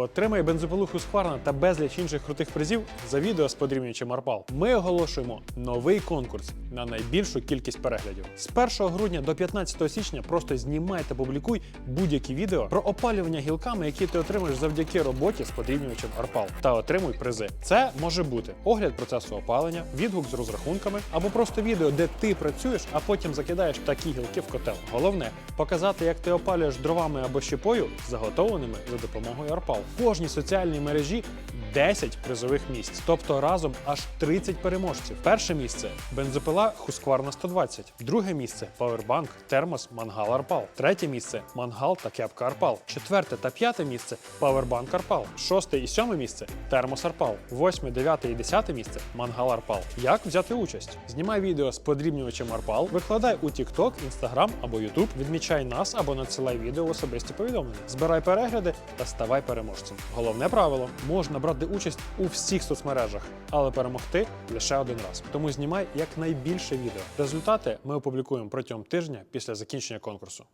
Отримай бензопилу Husqvarna та безліч інших крутих призів за відео з подрівнюючим Арпал. Ми оголошуємо новий конкурс на найбільшу кількість переглядів. З 1 грудня до 15 січня просто знімай та публікуй будь-які відео про опалювання гілками, які ти отримаєш завдяки роботі з подрівнювачем Арпал, та отримуй призи. Це може бути огляд процесу опалення, відгук з розрахунками або просто відео, де ти працюєш, а потім закидаєш такі гілки в котел. Головне показати, як ти опалюєш дровами або щепою, заготовленими за допомогою Арпал. Кожній соціальній мережі 10 призових місць, тобто разом аж 30 переможців. Перше місце бензопила Husqvarna 120. Друге місце павербанк, термос, мангал Арпал. Третє місце мангал та кепка Арпал. Четверте та п'яте місце павербанк Арпал. Шосте і сьоме місце термос Арпал. Восьме, дев'яте і десяте місце мангал Арпал. Як взяти участь? Знімай відео з подрібнювачем Арпал, викладай у TikTok, Instagram або YouTube, відмічай нас або надсилай відео в особисті повідомлення. Збирай перегляди та ставай переможцем. Головне правило можна брати участь у всіх соцмережах, але перемогти лише один раз. Тому знімай якнайбільше відео. Результати ми опублікуємо протягом тижня після закінчення конкурсу.